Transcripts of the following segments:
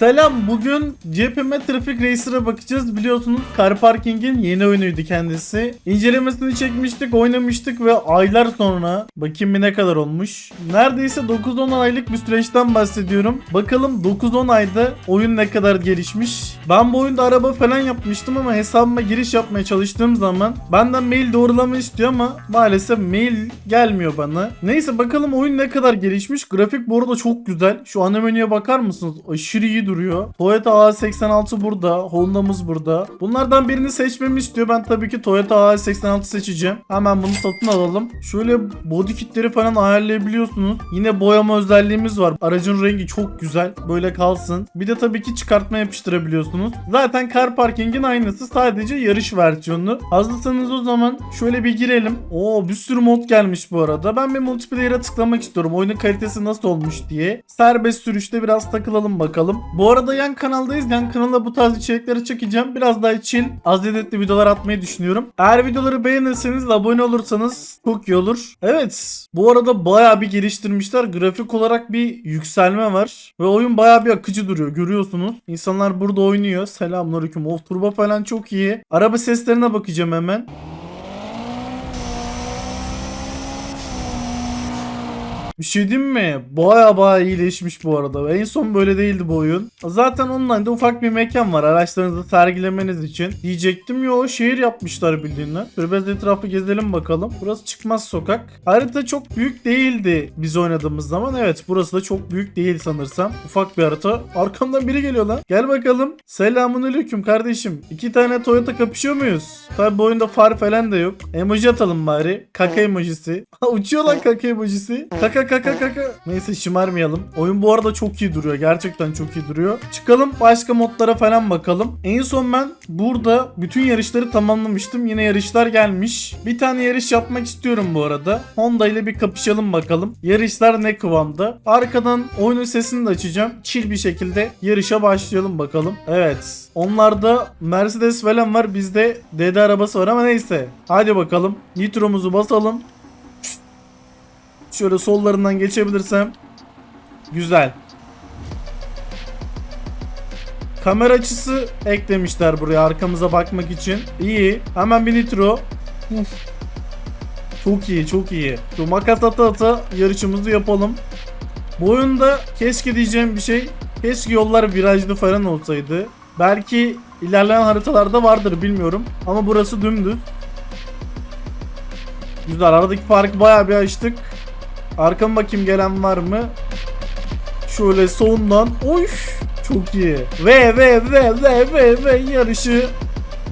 Selam bugün CPM Traffic Racer'a bakacağız. Biliyorsunuz Car Parking'in yeni oyunuydu kendisi. İncelemesini çekmiştik, oynamıştık ve aylar sonra bakayım ne kadar olmuş. Neredeyse 9-10 aylık bir süreçten bahsediyorum. Bakalım 9-10 ayda oyun ne kadar gelişmiş. Ben bu oyunda araba falan yapmıştım ama hesabıma giriş yapmaya çalıştığım zaman benden mail doğrulama istiyor ama maalesef mail gelmiyor bana. Neyse bakalım oyun ne kadar gelişmiş. Grafik bu arada çok güzel. Şu ana menüye bakar mısınız? Aşırı iyi duruyor. Toyota A86 burada. Honda'mız burada. Bunlardan birini seçmemi istiyor. Ben tabii ki Toyota A86 seçeceğim. Hemen bunu satın alalım. Şöyle body kitleri falan ayarlayabiliyorsunuz. Yine boyama özelliğimiz var. Aracın rengi çok güzel. Böyle kalsın. Bir de tabii ki çıkartma yapıştırabiliyorsunuz. Zaten Car Parking'in aynısı. Sadece yarış versiyonu. Hazırsanız o zaman şöyle bir girelim. Oo bir sürü mod gelmiş bu arada. Ben bir multiplayer'a tıklamak istiyorum. Oyunun kalitesi nasıl olmuş diye. Serbest sürüşte biraz takılalım bakalım. Bu arada yan kanaldayız. Yan kanalda bu tarz içerikleri çekeceğim. Biraz daha chill, az edetli videolar atmayı düşünüyorum. Eğer videoları beğenirseniz abone olursanız çok iyi olur. Evet. Bu arada bayağı bir geliştirmişler. Grafik olarak bir yükselme var. Ve oyun bayağı bir akıcı duruyor. Görüyorsunuz. İnsanlar burada oynuyor. Selamünaleyküm. Of turbo falan çok iyi. Araba seslerine bakacağım hemen. Bir şey diyeyim mi? Baya baya iyileşmiş bu arada. En son böyle değildi bu oyun. Zaten online'da ufak bir mekan var araçlarınızı sergilemeniz için. Diyecektim yo şehir yapmışlar bildiğinden. Şöyle biraz etrafı gezelim bakalım. Burası çıkmaz sokak. Harita çok büyük değildi biz oynadığımız zaman. Evet burası da çok büyük değil sanırsam. Ufak bir harita. Arkamdan biri geliyor lan. Gel bakalım. Selamun aleyküm kardeşim. İki tane Toyota kapışıyor muyuz? Tabi bu oyunda far falan da yok. Emoji atalım bari. Kaka emojisi. Uçuyor lan kaka emojisi. Kaka kaka kaka. Neyse şımarmayalım. Oyun bu arada çok iyi duruyor. Gerçekten çok iyi duruyor. Çıkalım başka modlara falan bakalım. En son ben burada bütün yarışları tamamlamıştım. Yine yarışlar gelmiş. Bir tane yarış yapmak istiyorum bu arada. Honda ile bir kapışalım bakalım. Yarışlar ne kıvamda? Arkadan oyunun sesini de açacağım. Chill bir şekilde yarışa başlayalım bakalım. Evet. Onlarda Mercedes falan var. Bizde DD arabası var ama neyse. Hadi bakalım. Nitromuzu basalım. Şöyle sollarından geçebilirsem. Güzel. Kamera açısı eklemişler buraya arkamıza bakmak için. İyi. Hemen bir nitro. Çok iyi, çok iyi. Şu makas ata ata yarışımızı yapalım. Bu oyunda keşke diyeceğim bir şey. Keşke yollar virajlı falan olsaydı. Belki ilerleyen haritalarda vardır bilmiyorum. Ama burası dümdüz. Güzel aradaki farkı bayağı bir açtık. Arkama bakayım gelen var mı? Şöyle sondan. Oy çok iyi. Ve ve ve ve ve ve yarışı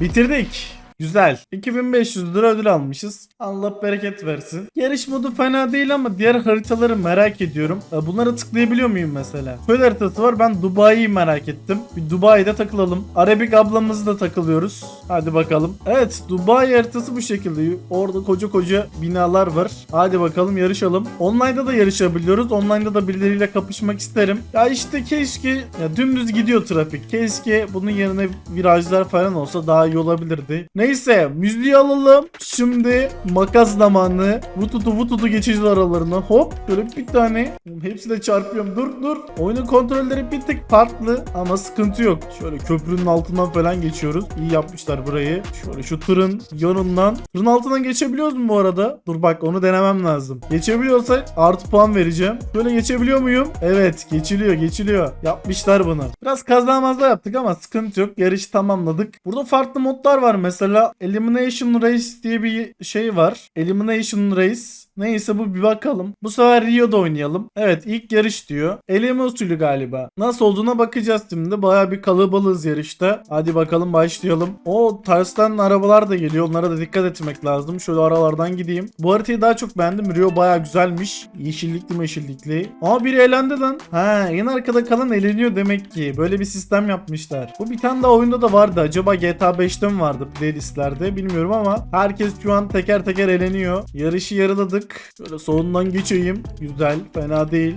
bitirdik. Güzel. 2500 lira ödül almışız. Allah bereket versin. Yarış modu fena değil ama diğer haritaları merak ediyorum. Ya Bunlara tıklayabiliyor muyum mesela? Şöyle haritası var. Ben Dubai'yi merak ettim. Bir Dubai'de takılalım. Arabik ablamızı da takılıyoruz. Hadi bakalım. Evet Dubai haritası bu şekilde. Orada koca koca binalar var. Hadi bakalım yarışalım. Online'da da yarışabiliyoruz. Online'da da birileriyle kapışmak isterim. Ya işte keşke ya dümdüz gidiyor trafik. Keşke bunun yerine virajlar falan olsa daha iyi olabilirdi. Neyse müziği alalım. Şimdi makas zamanı. Vututu vututu geçeceğiz aralarına. Hop böyle bir tane. Hepsi de çarpıyorum. Dur dur. Oyunun kontrolleri bir tık farklı ama sıkıntı yok. Şöyle köprünün altından falan geçiyoruz. İyi yapmışlar burayı. Şöyle şu tırın yanından. Tırın altından geçebiliyoruz mu bu arada? Dur bak onu denemem lazım. Geçebiliyorsak artı puan vereceğim. Böyle geçebiliyor muyum? Evet geçiliyor geçiliyor. Yapmışlar bunu. Biraz kazanmazda yaptık ama sıkıntı yok. Yarışı tamamladık. Burada farklı modlar var. Mesela Elimination Race diye bir şey var. Elimination Race. Neyse bu bir bakalım. Bu sefer Rio'da oynayalım. Evet ilk yarış diyor. Eleme usulü galiba. Nasıl olduğuna bakacağız şimdi. Baya bir kalabalığız yarışta. Hadi bakalım başlayalım. O tersten arabalar da geliyor. Onlara da dikkat etmek lazım. Şöyle aralardan gideyim. Bu haritayı daha çok beğendim. Rio baya güzelmiş. Yeşillikli meşillikli. Aa biri elendi lan. Ha en arkada kalan eleniyor demek ki. Böyle bir sistem yapmışlar. Bu bir tane daha oyunda da vardı. Acaba GTA 5'te mi vardı playlistlerde bilmiyorum ama herkes şu an teker teker eleniyor. Yarışı yarıladık. Şöyle solundan geçeyim. Güzel. Fena değil.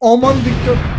Aman dikkat.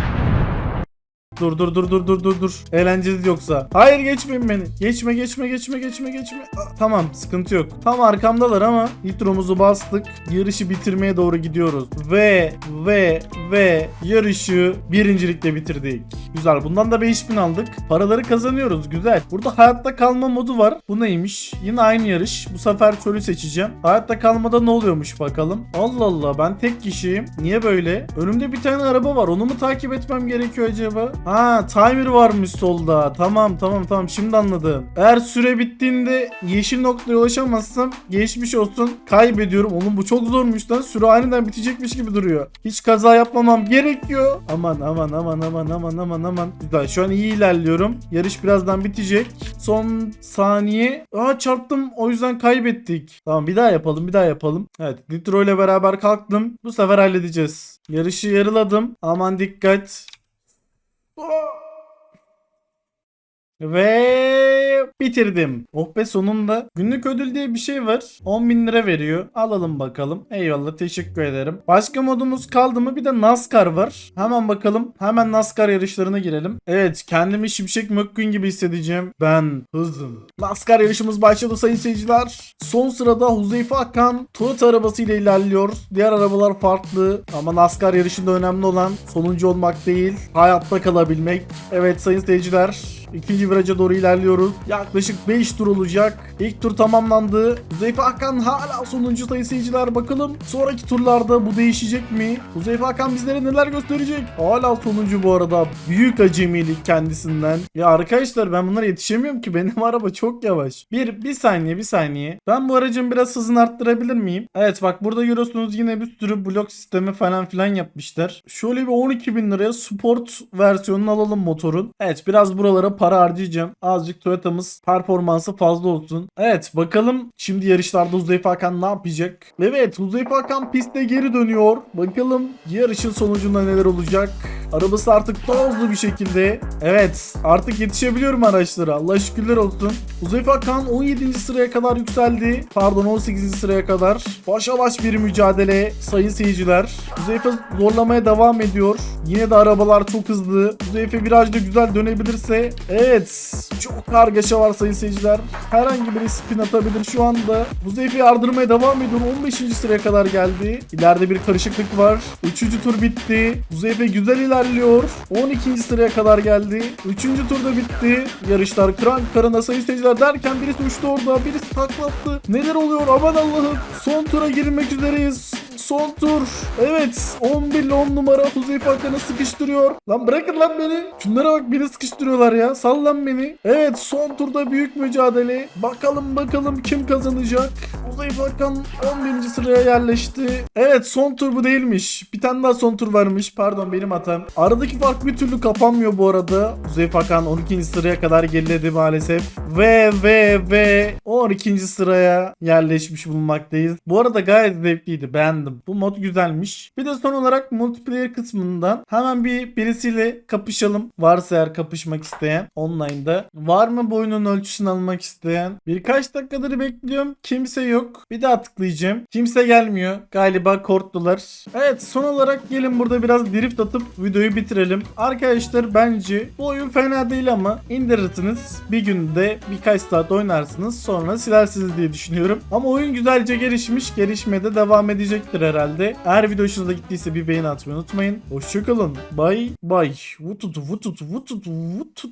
Dur dur dur dur dur dur dur. Eğlenceli yoksa. Hayır geçmeyin beni. Geçme geçme geçme geçme geçme. Aa, tamam sıkıntı yok. Tam arkamdalar ama nitromuzu bastık. Yarışı bitirmeye doğru gidiyoruz. Ve ve ve yarışı birincilikle bitirdik. Güzel. Bundan da 5000 aldık. Paraları kazanıyoruz. Güzel. Burada hayatta kalma modu var. Bu neymiş? Yine aynı yarış. Bu sefer çölü seçeceğim. Hayatta kalmada ne oluyormuş bakalım. Allah Allah ben tek kişiyim. Niye böyle? Önümde bir tane araba var. Onu mu takip etmem gerekiyor acaba? Ha timer varmış solda. Tamam tamam tamam şimdi anladım. Eğer süre bittiğinde yeşil noktaya ulaşamazsam geçmiş olsun kaybediyorum. Oğlum bu çok zormuş lan. Süre aniden bitecekmiş gibi duruyor. Hiç kaza yapmamam gerekiyor. Aman aman aman aman aman aman aman. Güzel şu an iyi ilerliyorum. Yarış birazdan bitecek. Son saniye. Aa çarptım o yüzden kaybettik. Tamam bir daha yapalım bir daha yapalım. Evet Nitro ile beraber kalktım. Bu sefer halledeceğiz. Yarışı yarıladım. Aman dikkat. Ve bitirdim. Oh be sonunda. Günlük ödül diye bir şey var. 10 bin lira veriyor. Alalım bakalım. Eyvallah teşekkür ederim. Başka modumuz kaldı mı? Bir de NASCAR var. Hemen bakalım. Hemen NASCAR yarışlarına girelim. Evet kendimi Şimşek McQueen gibi hissedeceğim. Ben hızım. NASCAR yarışımız başladı sayın seyirciler. Son sırada Huzeyfe Akan Toyota arabasıyla ilerliyor. Diğer arabalar farklı. Ama NASCAR yarışında önemli olan sonuncu olmak değil. Hayatta kalabilmek. Evet sayın seyirciler. İkinci viraja doğru ilerliyoruz. Yaklaşık 5 tur olacak. İlk tur tamamlandı. Huzeyfe Hakan hala sonuncu sayı seyirciler. Bakalım sonraki turlarda bu değişecek mi? Huzeyfe Hakan bizlere neler gösterecek? Hala sonuncu bu arada. Büyük acemilik kendisinden. Ya arkadaşlar ben bunlara yetişemiyorum ki. Benim araba çok yavaş. Bir, bir saniye bir saniye. Ben bu aracın biraz hızını arttırabilir miyim? Evet bak burada görüyorsunuz yine bir sürü blok sistemi falan filan yapmışlar. Şöyle bir 12 bin liraya sport versiyonunu alalım motorun. Evet biraz buralara para harcayacağım. Azıcık Toyota'mız performansı fazla olsun. Evet bakalım şimdi yarışlarda Huzeyfe Hakan ne yapacak? Evet Huzeyfe Hakan pistte geri dönüyor. Bakalım yarışın sonucunda neler olacak? Arabası artık hızlı bir şekilde. Evet artık yetişebiliyorum araçlara. Allah şükürler olsun. Huzeyfe Hakan 17. sıraya kadar yükseldi. Pardon 18. sıraya kadar. Başa baş bir mücadele sayın seyirciler. Huzeyfe zorlamaya devam ediyor. Yine de arabalar çok hızlı. Huzeyfe virajda güzel dönebilirse. Evet. Çok kargaşa var sayın seyirciler. Herhangi biri spin atabilir şu anda. Huzeyfe yardırmaya devam ediyor. 15. sıraya kadar geldi. İleride bir karışıklık var. 3. tur bitti. Huzeyfe güzel ilerliyor. 12. sıraya kadar geldi. 3. turda bitti. Yarışlar kıran karına sayın seyirciler derken birisi uçtu orada. Birisi taklattı. Neler oluyor aman Allah'ım. Son tura girmek üzereyiz. Son tur. Evet. 11 ile 10 numara Huzeyfe Hakan'ı sıkıştırıyor. Lan bırakın lan beni. Şunlara bak beni sıkıştırıyorlar ya. Sal lan beni. Evet son turda büyük mücadele. Bakalım bakalım kim kazanacak. Huzeyfe Hakan 11. sıraya yerleşti. Evet son tur bu değilmiş. Bir tane daha son tur varmış. Pardon benim hatam. Aradaki fark bir türlü kapanmıyor bu arada. Huzeyfe Hakan 12. sıraya kadar geriledi maalesef. Ve ve ve 12. sıraya yerleşmiş bulunmaktayız. Bu arada gayet zevkliydi. Beğendim. Bu mod güzelmiş. Bir de son olarak multiplayer kısmından hemen bir birisiyle kapışalım. Varsa eğer kapışmak isteyen online'da. Var mı bu oyunun ölçüsünü almak isteyen? Birkaç dakikadır bekliyorum. Kimse yok. Bir daha tıklayacağım. Kimse gelmiyor. Galiba korktular. Evet son olarak gelin burada biraz drift atıp videoyu bitirelim. Arkadaşlar bence bu oyun fena değil ama indirirsiniz. Bir günde birkaç saat oynarsınız. Sonra silersiniz diye düşünüyorum. Ama oyun güzelce gelişmiş. Gelişmeye de devam edecektir herhalde. Eğer video hoşunuza gittiyse bir beğeni atmayı unutmayın. Hoşçakalın. Bye bye. Vututu vututu vututu vututu.